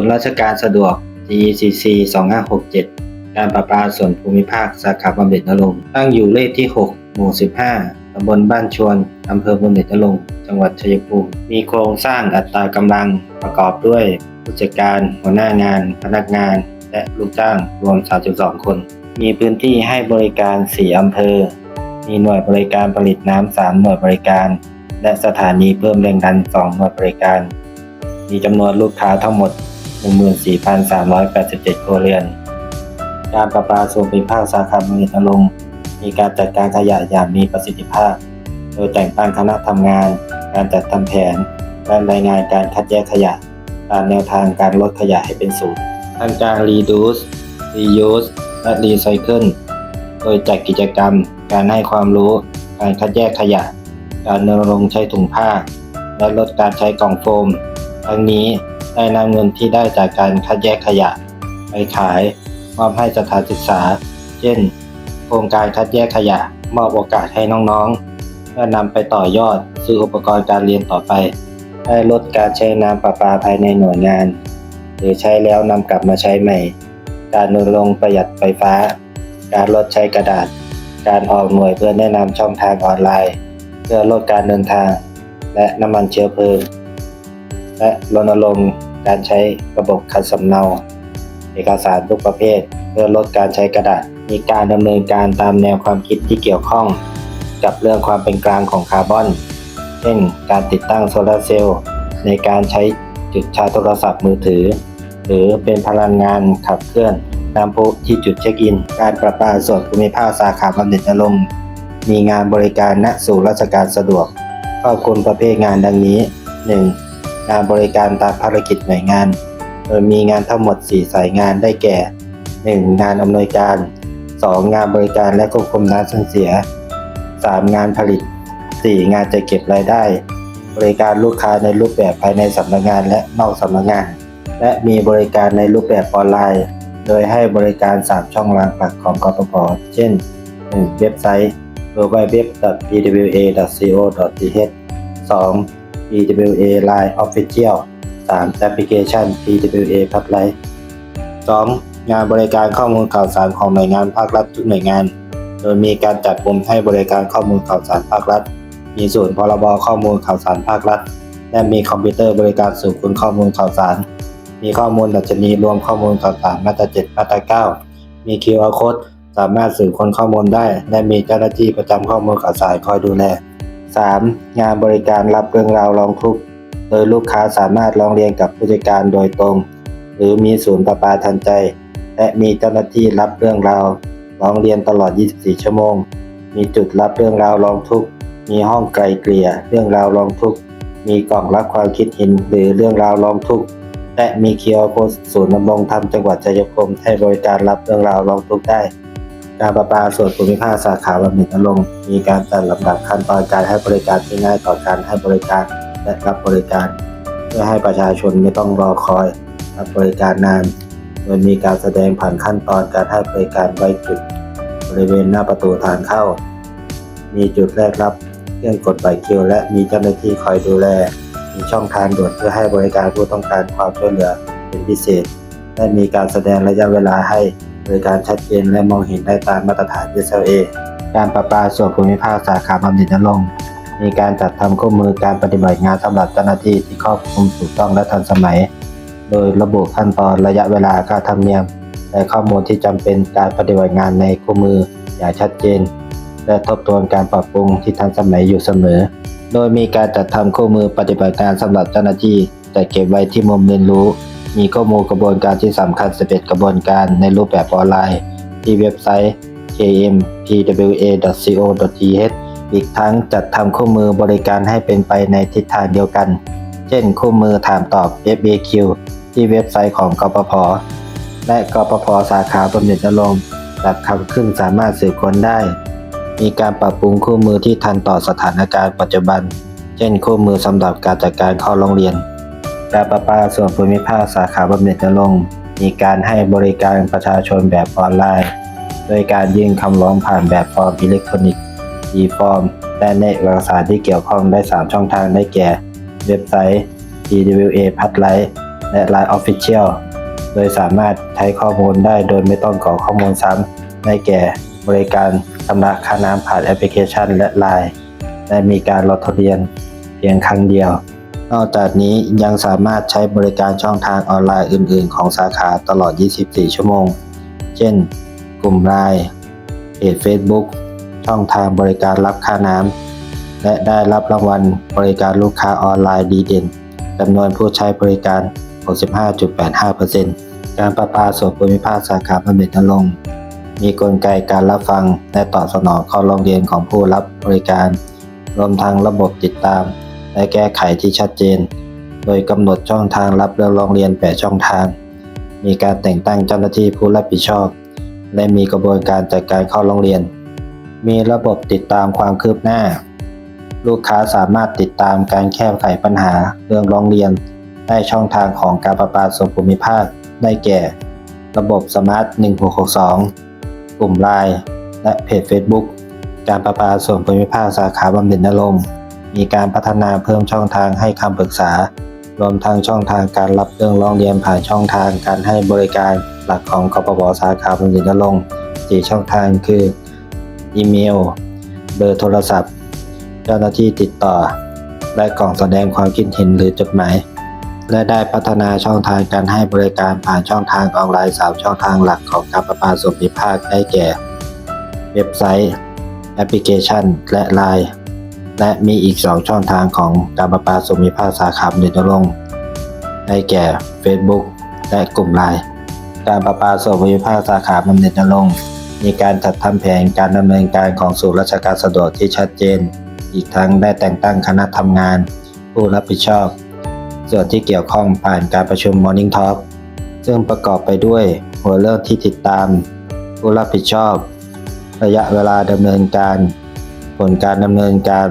นย์ราชการสะดวก GECC 2567 การประปาส่วนภูมิภาคสาขาบำเหน็จนรงตั้งอยู่เลขที่ 6 หมู่ 15 ตำบลบ้านชวน อำเภอบำเหน็จนรงจังหวัดชัยภูมิ มีโครงสร้างอัตรากำลังประกอบด้วยผู้จัดการหัวหน้างาน พนักงาน และลูกจ้างรวม 32 คน มีพื้นที่ให้บริการ 4 อำเภอ มีหน่วยบริการผลิตน้ำ 3 หน่วยบริการ และสถานีเพิ่มแรงดัน 2 หน่วยบริการ มีจำนวนลูกค้าทั้งหมด 14,387 ครัวเรือน การประปาส่วนภูมิภาคสาขาบำเหน็จนรงค์มีการจัดการขยะอย่างมีประสิทธิภาพ โดยแต่งตั้งคณะทำงาน การจัดทำแผน การรายงานการคัดแยกขยะ ตามแนวทางการลดขยะให้เป็นศูนย์ทั้งการ reduce reuse และ recycle โดยจัดกิจกรรม การให้ความรู้ การคัดแยกขยะ การรณรงค์ใช้ถุงผ้า และลดการใช้กล่องโฟม ทั้งนี้ ได้นำเงินที่ได้จากการคัดแยกขยะ ไปขายมอบให้สถานศึกษา เช่น โครงการคัดแยกขยะมอบโอกาสให้น้องๆ เพื่อนำไปต่อยอดซื้ออุปกรณ์การเรียนต่อไป ได้ลดการใช้น้ำประปาภายในหน่วยงาน หรือใช้แล้วนำกลับมาใช้ใหม่ การรณรงประหยัดไฟฟ้า การลดใช้กระดาษ การออกหน่วยเพื่อแนะนำช่องทางออนไลน์ เพื่อลดการเดินทาง และน้ำมันเชื้อเพลิง และรณรงค์การใช้ระบบคัดสำเนา เอกสารทุกประเภท เพื่อลดการใช้กระดาษ มีการดำเนินการตามแนวความคิดที่เกี่ยวข้อง กับเรื่องความเป็นกลางของคาร์บอน เช่น การติดตั้งโซลาร์เซลล์ในการใช้จุดชาร์จโทรศัพท์มือถือ หรือเป็นพลังงานขับเคลื่อนน้ำพุที่จุดเช็คอิน การประปาส่วนภูมิภาคสาขาบำเหน็จนรงมีงานบริการณสู่ราชการสะดวกครอบคลุมประเภทงานดังนี้ 1. งานบริการตามภารกิจหน่วยงาน โดยมีงานทั้งหมด 4 สายงานได้แก่ 1. งานอำนวยการ 2. งานบริการและควบคุมน้ำสั่งเสีย 3. งานผลิต 4. งานจัดเก็บรายได้ บริการลูกค้าในรูปแบบภายในสำนักงานและนอกสำนักงาน และมีบริการในรูปแบบออนไลน์ โดยให้บริการ 3 ช่องทางหลักของกปปเช่น 1. เว็บไซต์ www.pwa.co.th 2. PWA Line Official 3. แอปพลิเคชัน PWA p u b l i 2. งานบริการข้อมูลข่าวสารของหน่วยงานภาครัฐทุกหน่วยงาน โดยมีการจัดกลุ่มให้บริการข้อมูลข่าวสารภาครัฐ มีศูนย์พรบข้อมูลข่าวสารภาครัฐ และมีคอมพิวเตอร์บริการสืบค้นข้อมูลข่าวสาร มีข้อมูลดัชนีรวมข้อมูลข่าวสารมาตรา7มาตรา9มี QR Code สามารถสืบค้นข้อมูลได้ และมีเจ้าหน้าที่ประจำข้อมูลข่าวสารคอยดูแล 3. งานบริการรับเรื่องราวร้องทุกข์ โดยลูกค้าสามารถร้องเรียนกับผู้จัดการโดยตรง หรือมีศูนย์ประปาทันใจ และมีเจ้าหน้าที่รับเรื่องราวร้องเรียนตลอด 24 ชั่วโมง มีจุดรับเรื่องราวร้องทุกข์ มีห้องไกลเกลี่ยเรื่องราวร้องทุกข์ มีกล่องรับความคิดเห็นหรือเรื่องราวร้องทุกข์ และมีเคียวโพสศูนย์ดำรงธรรมจังหวัดชัยภูมิให้บริการรับเรื่องราวร้องทุกข์ได้ การประปาส่วนภูมิภาคสาขาบำเหน็จนรงมีการจัดลำดับขั้นตอนการให้บริการที่ง่ายต่อการให้บริการและรับบริการ เพื่อให้ประชาชนไม่ต้องรอคอยรับบริการนาน โดยมีการแสดงผ่านขั้นตอนการให้บริการไว้จุด บริเวณหน้าประตูทางเข้า มีจุดแรกรับเครื่องกดบัตรคิวและมีเจ้าหน้าที่คอยดูแล มีช่องทางด่วนเพื่อให้บริการผู้ต้องการความช่วยเหลือเป็นพิเศษ และมีการแสดงระยะเวลาให้ บริการชัดเจนและมองเห็นได้ตามมาตรฐาน SLA การประปาส่วนภูมิภาคสาขาบำเหน็จนรงค์มีการจัดทำคู่มือการปฏิบัติงานสำหรับเจ้าหน้าที่ที่ครอบคลุมถูกต้องและทันสมัย โดยระบุขั้นตอนระยะเวลาค่าธรรมเนียม และข้อมูลที่จำเป็นการปฏิบัติงานในคู่มืออย่างชัดเจน และทบทวนการปรับปรุงที่ทันสมัยอยู่เสมอ โดยมีการจัดทำคู่มือปฏิบัติการสำหรับเจ้าหน้าที่จัดเก็บไว้ที่มุมเรียนรู้ มีข้อมูลกระบวนการที่สำคัญ 11 กระบวนการในรูปแบบออนไลน์ ที่เว็บไซต์ kmpwa.co.th อีกทั้งจัดทำคู่มือบริการให้เป็นไปในทิศทางเดียวกัน เช่น คู่มือถามตอบ FAQ ที่เว็บไซต์ของกปพ และกปพสาขาบำเหน็จนรงค์จัดทำขึ้นสามารถสืบค้นได้ มีการปรับปรุงคู่มือที่ทันต่อสถานการณ์ปัจจุบัน เช่น คู่มือสำหรับการจัดการเข้าโรงเรียน การประปาส่วนภูมิภาคสาขาบำเหน็จนรงค์มีการให้บริการประชาชนแบบออนไลน์ โดยการยื่นคำร้องผ่านแบบฟอร์มอิเล็กทรอนิกส์ e-form และในเอกสารที่เกี่ยวข้องได้ 3 ช่องทางได้แก่ เว็บไซต์ TWA p a t l i g h t และ Line Official โดยสามารถใช้ข้อมูลได้โดยไม่ต้องกรอกข้อมูลซ้ำได้แก่บริการชำระค่าน้ำผ่านแอปพลิเคชันและ Line และมีการลดทะเบียนเพียงครั้งเดียว นอกจากนี้ยังสามารถใช้บริการช่องทางออนไลน์อื่น ๆ ของสาขาตลอด 24 ชั่วโมง เช่น กลุ่มไลน์เพจ Facebook ช่องทางบริการรับค่าน้ำ และได้รับรางวัลบริการลูกค้าออนไลน์ดีเด่นจำนวนผู้ใช้บริการ 65.85%การประปาส่วนภูมิภาคสาขาบำเหน็จนรงมีกลไกการรับฟังและตอบสนองข้อร้องเรียนของผู้รับบริการ รวมทั้งระบบติดตาม และแก้ไขที่ชัดเจน โดยกำหนดช่องทางรับเรื่องร้องเรียน8ช่องทาง มีการแต่งตั้งเจ้าหน้าที่ผู้รับผิดชอบ และมีกระบวนการจัดการข้อร้องเรียน มีระบบติดตามความคืบหน้า ลูกค้าสามารถติดตามการแก้ไขปัญหาเรื่องร้องเรียน ได้ช่องทางของการประปาส่วนภูมิภาคได้แก่ ระบบสมาร์ท 1662 กลุ่มไลน์และเพจ Facebook การประปาส่วนภูมิภาคสาขาบำเหน็จนรงค์ มีการพัฒนาเพิ่มช่องทางให้คำปรึกษา รวมทั้งช่องทางการรับเรื่องร้องเรียนผ่านช่องทางการให้บริการหลักของกปปสาขาบำเหน็จนรงค์สี่ช่องทางคืออีเมล เบอร์โทรศัพท์ เจ้าหน้าที่ติดต่อ และกล่องแสดงความคิดเห็นหรือจดหมาย และได้พัฒนาช่องทางการให้บริการผ่านช่องทางออนไลน์สามช่องทางหลักของการประปาส่วนภูมิภาคได้แก่ เว็บไซต์ แอปพลิเคชัน และ Line และมีอีก 2 ช่องทางของการประปาส่วนภูมิภาคสาขาเดนรงค์ได้แก่ Facebook และกลุ่ม Line การประปาส่วนภูมิภาคสาขาบำเหน็จนรงค์มีการจัดทำแผนการดำเนินการของศูนย์ราชการสะดวกที่ชัดเจน อีกทั้งได้แต่งตั้งคณะทำงาน ผู้รับผิดชอบ ส่วนที่เกี่ยวข้องผ่านการประชุม Morning Talk ซึ่งประกอบไปด้วยหัวเรื่องที่ติดตาม ผู้รับผิดชอบ ระยะเวลาดำเนินการ ผลการดำเนินการ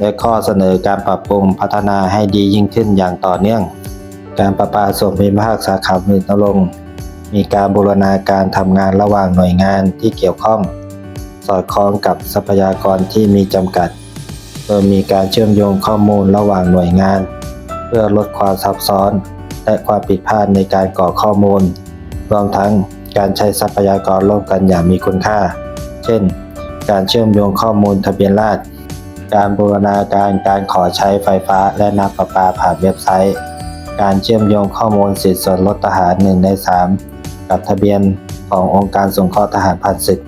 และข้อเสนอการปรับปรุงพัฒนาให้ดียิ่งขึ้นอย่างต่อเนื่อง การประปาส่วนภูมิภาคสาขาหมื่นรงมีการบูรณาการทำงานระหว่างหน่วยงานที่เกี่ยวข้อง สอดคล้องกับทรัพยากรที่มีจำกัด โดยมีการเชื่อมโยงข้อมูลระหว่างหน่วยงาน เพื่อลดความซับซ้อน และความผิดพลาดในการกรอข้อมูล รวมทั้งการใช้ทรัพยากรร่วมกันอย่างมีคุณค่า เช่น การเชื่อมโยงข้อมูลทะเบียนราษฎร์ การบูรณาการการขอใช้ไฟฟ้าและน้ำประปาผ่านเว็บไซต์ การเชื่อมโยงข้อมูลสิทธิส่วนลดทหาร1ใน3 กับทะเบียนขององค์การสงเคราะห์ทหารผ่านศึก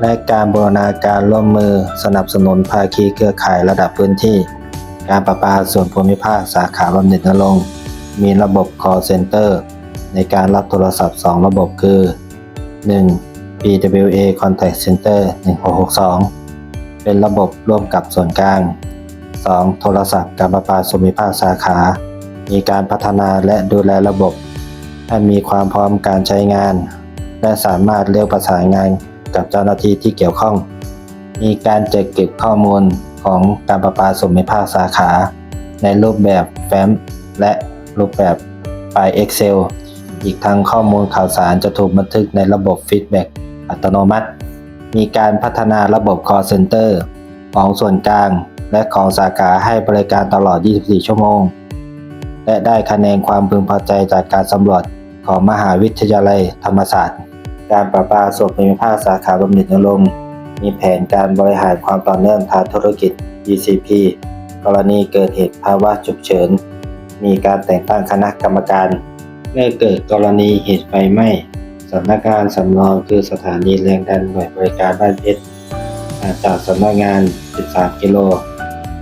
และการบูรณาการร่วมมือสนับสนุนภาคีเครือข่ายระดับพื้นที่ การประปาส่วนภูมิภาคสาขาบำเหน็จนรงมีระบบ call center ในการรับโทรศัพท์ 2 ระบบคือ 1. PWA Contact Center 1662 เป็นระบบร่วมกับส่วนกลาง 2. โทรศัพท์การประปาส่วนภูมิภาคสาขา มีการพัฒนาและดูแลระบบให้มีความพร้อมการใช้งาน และสามารถเรียกประสานงานกับเจ้าหน้าที่ที่เกี่ยวข้อง มีการจัดเก็บข้อมูลของการประปาส่วนภูมิภาคสาขา ในรูปแบบแฟ้มและรูปแบบไฟล์ Excel อีกทั้งข้อมูลข่าวสารจะถูกบันทึกในระบบฟีดแบ็กอัตโนมัติ มีการพัฒนาระบบ call center ของส่วนกลาง และของสาขาให้บริการตลอด 24 ชั่วโมง และได้คะแนนความพึงพอใจจากการสำรวจของมหาวิทยาลัยธรรมศาสตร์ การประปาส่วนภูมิภาคสาขาบำเหน็จนรงมีแผนการบริหารความต่อเนื่องทางธุรกิจ BCP กรณีเกิดเหตุภาวะฉุกเฉิน มีการแต่งตั้งคณะกรรมการเมื่อเกิดกรณีเหตุไฟไหม้ สำนักงานสำรองคือสถานีแรงดันหน่วยบริการบ้านเพชรจากสำนักงาน 13 กิโล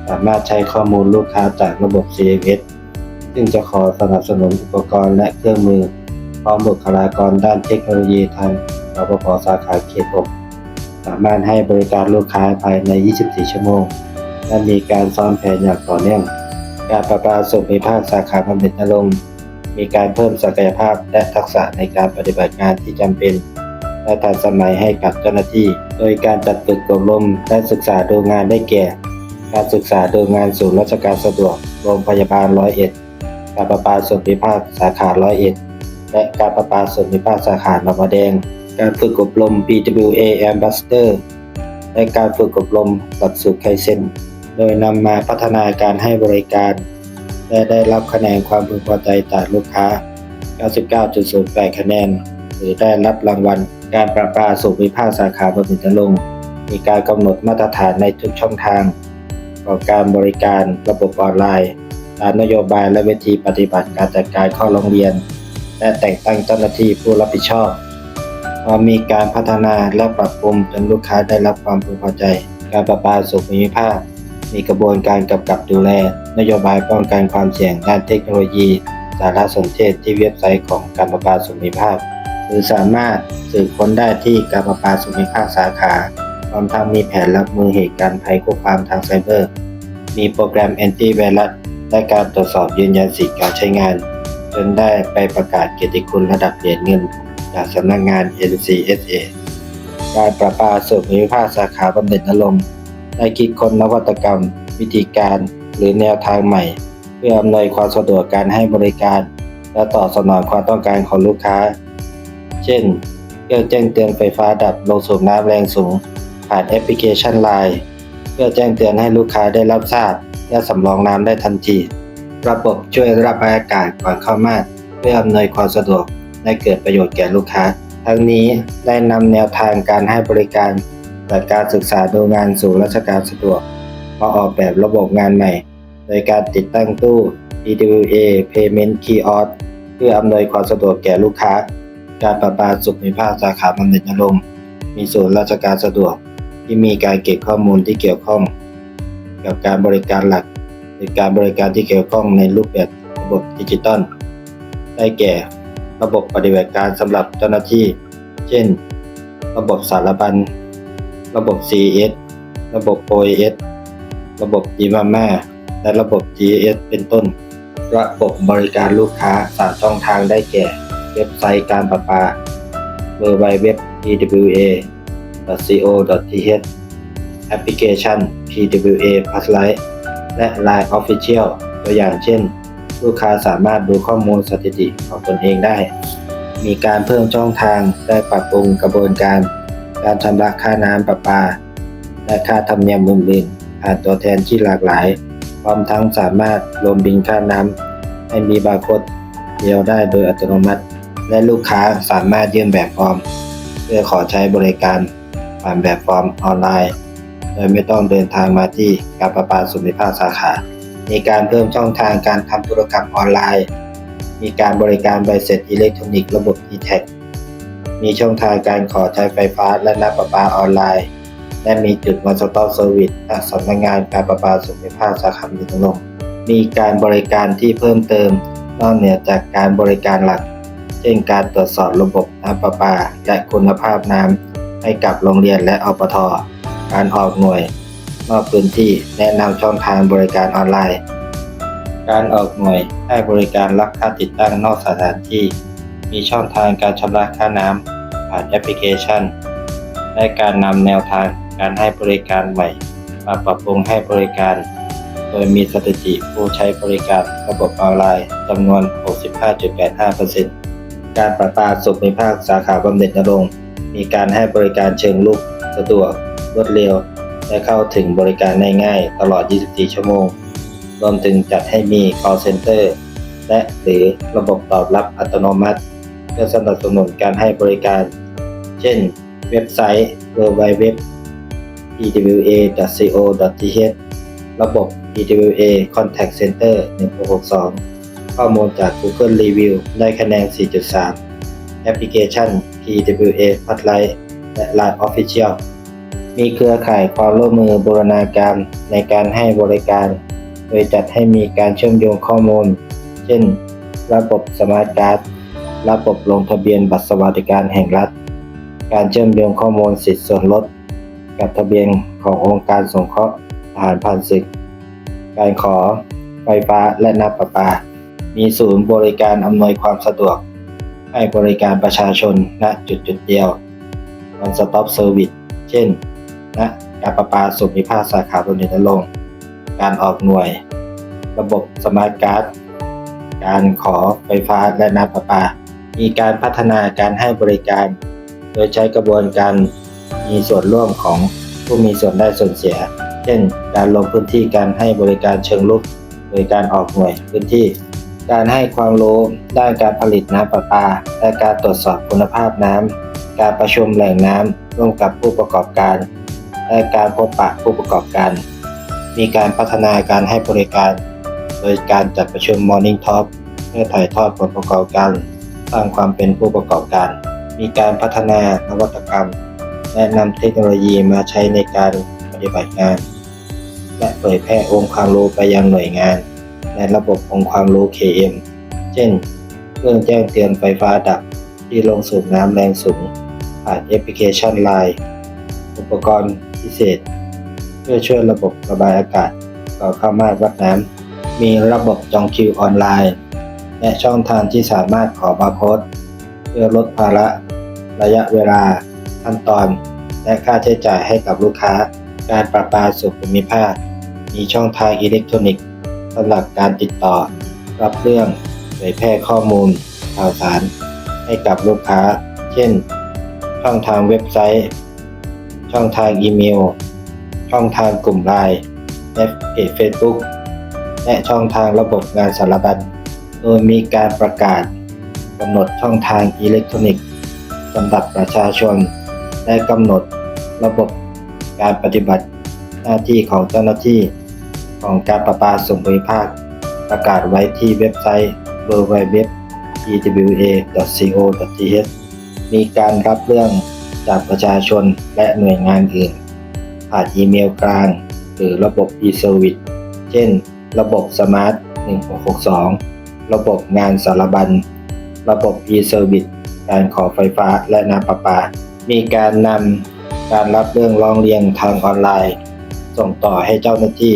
สามารถใช้ข้อมูลลูกค้าจากระบบ CMS ซึ่งจะขอสนับสนุนอุปกรณ์และเครื่องมือ พร้อมบุคลากรด้านเทคโนโลยีทางรปภสาขาเขต6สามารถให้บริการลูกค้าภายใน 24 ชั่วโมง และมีการซ้อมแผนอย่างต่อเนื่อง การประปาส่วนภูมิภาคสาขาบำเหน็จนรงค์ มีการเพิ่มศักยภาพและทักษะในการปฏิบัติงานที่จำเป็น และทันสมัยให้กับเจ้าหน้าที่ โดยการจัดฝึกอบรมและศึกษาดูงานได้แก่ การศึกษาดูงานศูนย์ราชการสะดวก โรงพยาบาลร้อยเอ็ดการประปาส่วนภูมิภาคสาขาร้อยเอ็ดและการประปาส่วนภูมิภาคสาขาหนองบัวแดง การฝึกอบรม PWA Ambassador และการฝึกอบรมหลักสูตรไคเซนโดยนำมาพัฒนาการให้บริการ และได้รับคะแนนความพึงพอใจจากลูกค้า 99.08 คะแนน หรือได้รับรางวัลการประปาส่วิภาคสาขาบดินทรงค์มีการกำหนดมาตรฐานในทุกช่องทางของการบริการระบบออนไลน์ตามนโยบายและวิธีปฏิบัติการจัดการข้าโรงเรียน และแต่งตั้งเจ้าหน้าที่ผู้รับผิดชอบพอมีการพัฒนาและปรับปรุงจนลูกค้าได้รับความพึงพอใจ การประปาส่วนภูมิภาค มีกระบวนการกำกับดูแล นโยบายป้องกันความเสี่ยงด้านเทคโนโลยี สารสนเทศที่เว็บไซต์ของการประปาส่วนภูมิภาคหรือสามารถสืบค้นได้ที่การประปาส่วนภูมิภาคสาขาพร้อมทั้งมีแผนรับมือเหตุการณ์ภัยคุกคามทางไซเบอร์ มีโปรแกรมแอนตี้ไวรัสและการตรวจสอบยืนยันสิทธิการใช้งาน จนได้ไปประกาศเกียรติคุณระดับเหรียญเงิน จากสำนักงาน NCSA การประปาส่วนภูมิภาคสาขาบำเหน็จนรงค์ ได้คิดค้นนวัตกรรม วิธีการหรือแนวทางใหม่ เพื่ออำนวยความสะดวกการให้บริการ และตอบสนองความต้องการของลูกค้า เช่น เครื่องแจ้งเตือนไฟฟ้าดับโลงสูบน้ำแรงสูง ผ่านแอปพลิเคชัน Line เพื่อแจ้งเตือนให้ลูกค้าได้รับทราบ และสำรองน้ำได้ทันที ระบบช่วยระบายอากาศก่อนเข้ามาเพื่ออำนวยความสะดวกและเกิดประโยชน์แก่ลูกค้า ทั้งนี้ได้นำแนวทางการให้บริการ จากการศึกษาดูงานสู่ราชการสะดวกมาออกแบบระบบงานใหม่ โดยการติดตั้งตู้ EWA Payment Kiosk เพื่ออำนวยความสะดวกแก่ลูกค้า การประปาสุขในภาคสาขาบำเหน็จนรงมีศูนย์ราชการสะดวก ที่มีการเก็บข้อมูลที่เกี่ยวข้อง กับการบริการหลักหรือการบริการที่เกี่ยวข้องในรูปแบบระบบดิจิตอลได้แก่ ระบบปฏิบัติการสำหรับเจ้าหน้าที่ เช่น ระบบสารบัญ ระบบ CS ระบบ OS ระบบ d m a m a และระบบ GS เป็นต้น ระบบบริการลูกค้าสามช่องทางได้แก่ เว็บไซต์การประปา www pwa co.th แอปพลิเคชัน PWA Plus Lite และ Line Official ตัวอย่างเช่น ลูกค้าสามารถดูข้อมูลสถิติของตนเองได้ มีการเพิ่มช่องทางและปรับปรุงกระบวนการ การชำระค่าน้ำประปา และค่าธรรมเนียมอื่นๆผ่านตัวแทนที่หลากหลาย พร้อมทั้งสามารถรวมบินค่าน้ำให้มีบาร์โค้ดเดียวได้โดยอัตโนมัติ และลูกค้าสามารถยื่นแบบฟอร์ม เพื่อขอใช้บริการผ่านแบบฟอร์มออนไลน์ โดยไม่ต้องเดินทางมาที่การประปาส่วนภูมิภาคสาขา มีการเพิ่มช่องทางการทำธุรกรรมออนไลน์ มีการบริการใบเสร็จอิเล็กทรอนิกส์ระบบ e t a c มีช่องทางการขอใช้ไฟฟ้าและน้ำประปาออนไลน์ และมีจุดวันสต็อปเซอร์วิสสำนักงานการประปาส่วนภูมิภาคสาขาดินลงมีการบริการที่เพิ่มเติมนอกเหนือจากการบริการหลัก เช่นการตรวจสอบระบบน้ำประปา และคุณภาพน้ำให้กับโรงเรียนและอปท การออกหน่วยนอกพื้นที่แนะนำช่องทางบริการออนไลน์ การออกหน่วยให้บริการรับค่าติดตั้งนอกสถานที่ มีช่องทางการชำระค่าน้ำผ่านแอปพลิเคชัน และการนำแนวทางการให้บริการใหม่ มาปรับปรุงให้บริการ โดยมีสถิติผู้ใช้บริการระบบออนไลน์จำนวน 65.85%การประปาสุขในภาคสาขาบำเหน็จนรงมีการให้บริการเชิงลุก สะดวก รวดเร็ว และเข้าถึงบริการได้ง่ายตลอด 24 ชั่วโมง รวมถึงจัดให้มี call center และหรือระบบตอบรับอัตโนมัติ พื่อสนับสนุนการให้บริการ เช่น เว็บไซต์ www pwa.co.th ระบบ pwa contact center 1662 ข้อมูลจาก Google Review ได้คะแนน 4.3 แอปพลิเคชัน pwa p a s l i g h t และ Line Official มีเครือข่ายความร่วมมือบูรณาการในการให้บริการ โดยจัดให้มีการเชื่อมโยงข้อมูล เช่น ระบบสมาร์ทการ์ด ระบบลงทะเบียนบัตรสวัสดิการแห่งรัฐ การเชื่อมโยงข้อมูลสิทธิส่วนลด กับทะเบียนขององค์การสงเคราะห์ทหารผ่านศึก การขอไฟฟ้าและน้ำประปา มีศูนย์บริการอำนวยความสะดวก ให้บริการประชาชนณจุดจุดเดียว One Stop Service เช่น ณ การประปาส่วนภูมิภาคสาขาบนเดนลง การออกหน่วย ระบบสมาร์ทการ์ด การขอไฟฟ้าและน้ำประปา มีการพัฒนาการให้บริการ โดยใช้กระบวนการมีส่วนร่วมของผู้มีส่วนได้ส่วนเสีย เช่น การลงพื้นที่การให้บริการเชิงลุก โดยการออกหน่วยพื้นที่ การให้ความรู้ด้านการผลิตน้ำประปา และการตรวจสอบคุณภาพน้ำ การประชุมแหล่งน้ำร่วมกับผู้ประกอบการ และการพบปะผู้ประกอบการ มีการพัฒนาการให้บริการ โดยการจัดประชุม Morning Talk เพื่อถ่ายทอดผลประกอบการ สร้างความเป็นผู้ประกอบการ มีการพัฒนานวัตกรรม และนำเทคโนโลยีมาใช้ในการปฏิบัติงาน และเผยแพร่องค์ความรู้ไปยังหน่วยงาน ในระบบองค์ความรู้ KM เช่น เครื่องแจ้งเตือนไฟฟ้าดับที่ลงสูบน้ำแรงสูงผ่านแอปพลิเคชัน Line อุปกรณ์พิเศษ เพื่อช่วยระบบระบายอากาศ ต่อเข้ามาตรวัดน้ำมีระบบจองคิวออนไลน์ และช่องทางที่สามารถขอบาร์โค้ดเพื่อลดภาระ ระยะเวลา ขั้นตอน และค่าใช้จ่ายให้กับลูกค้า การประปาส่วนภูมิภาค มีช่องทางอิเล็กทรอนิกส์สำหรับการติดต่อ รับเรื่องเผยแพร่ข้อมูล ข่าวสาร ให้กับลูกค้า เช่น ช่องทางเว็บไซต์ ช่องทางอีเมล ช่องทางกลุ่มไลน์และเพจ Facebook และช่องทางระบบงานสารบัญ โดยมีการประกาศกำหนดช่องทางอิเล็กทรอนิกส์สำหรับประชาชน และกำหนดระบบการปฏิบัติหน้าที่ของเจ้าหน้าที่ของการประปาส่วนภูมิภาค ประกาศไว้ที่เว็บไซต์ www.ewa.co.th มีการรับเรื่องจากประชาชนและหน่วยงานอื่น ผ่านอีเมลกลาง หรือระบบ e-service เช่น ระบบ Smart 1662 ระบบงานสารบัญ ระบบ e-service การขอไฟฟ้าและน้ำประปา มีการนำการรับเรื่องร้องเรียนทางออนไลน์ ส่งต่อให้เจ้าหน้าที่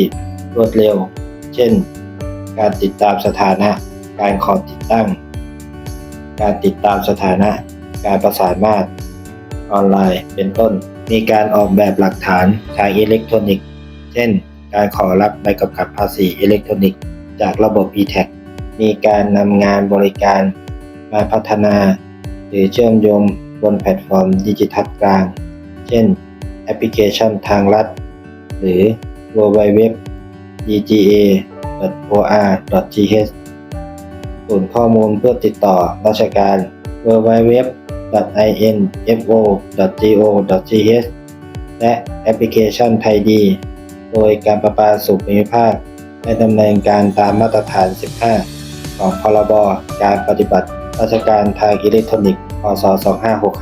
รวดเร็ว เช่น การติดตามสถานะ การขอติดตั้ง การติดตามสถานะ การประสานงานออนไลน์เป็นต้น มีการออกแบบหลักฐานทางอิเล็กทรอนิกส์ เช่น การขอรับใบกำกับภาษีอิเล็กทรอนิกส์ จากระบบ e-tax มีการนำงานบริการมาพัฒนา หรือเชื่อมโยงบนแพลตฟอร์มดิจิทัลกลาง เช่น แอปพลิเคชันทางรัฐ หรือ www dga.or.th ศูนย์ข้อมูลเพื่อติดต่อราชการ www.info.go.th และแอปพลิเคชันไทยดี โดยการประปาส่วนภูมิภาคได้ดำเนินการตามมาตรฐาน 15 ของพรบการปฏิบัติราชการทางอิเล็กทรอนิกส์ พศ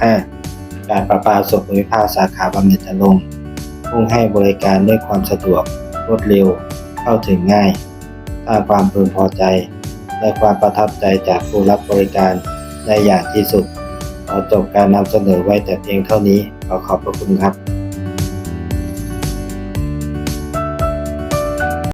2565 การประปาส่วนภูมิภาคสาขาบำเหน็จอารมณ์มุ่งให้บริการด้วยความสะดวก รวดเร็ว เข้าถึงง่าย สร้างความพึงพอใจ และความประทับใจจากผู้รับบริการได้อย่างที่สุดขอจบการนำเสนอไว้แต่เพียงเท่านี้ ขอขอบพระคุณครับ